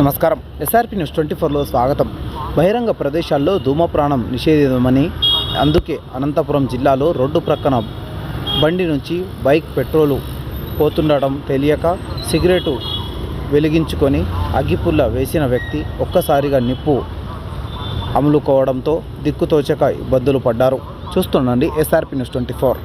నమస్కారం. SRP news twenty ఫోర్లో స్వాగతం. బహిరంగ ప్రదేశాల్లో ధూమప్రాణం నిషేధమని అందుకే అనంతపురం జిల్లాలో రోడ్డు ప్రక్కన బండి నుంచి బైక్ పెట్రోలు పోతుండటం తెలియక సిగరెటు వెలిగించుకొని అగ్గిపుల్ల వేసిన వ్యక్తి ఒక్కసారిగా నిప్పు అమలుకోవడంతో దిక్కుతోచక ఇబ్బందులు పడ్డారు. చూస్తుండండి ఎస్ఆర్పి న్యూస్ ట్వంటీ ఫోర్.